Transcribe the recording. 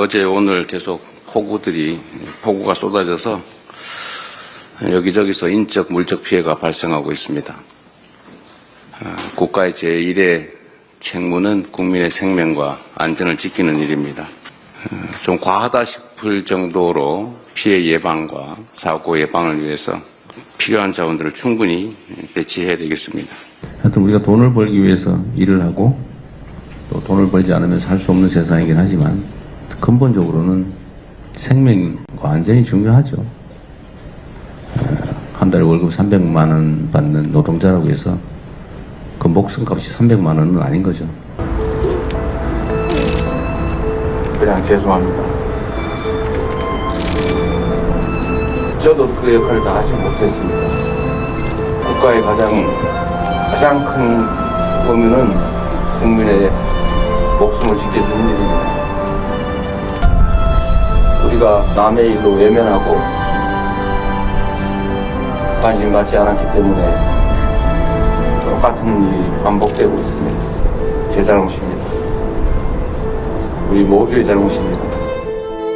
어제 오늘 계속 폭우들이 폭우가 쏟아져서 여기저기서 인적 물적 피해가 발생하고 있습니다. 아, 국가의 제1의 책무는 국민의 생명과 안전을 지키는 일입니다. 어, 좀 과하다 싶을 정도로 피해 예방과 사고 예방을 위해서 필요한 자원들을 충분히 배치해야 되겠습니다. 하여튼 우리가 돈을 벌기 위해서 일을 하고 또 돈을 벌지 않으면 살 수 없는 세상이긴 하지만 근본적으로는 생명과 안전이 중요하죠. 한 달에 월급 300만 원 받는 노동자라고 해서 그 목숨값이 300만 원은 아닌 거죠. 그냥 죄송합니다. 저도 그 역할을 다 하지 못했습니다. 국가의 가장 가장 큰 의무는 국민의 목숨을 지켜주는 일입니다. 우리가 남의 일로 외면하고 관심 갖지 않았기 때문에 똑같은 일이 반복되고 있습니다. 제 잘못입니다. 우리 모두의 잘못입니다.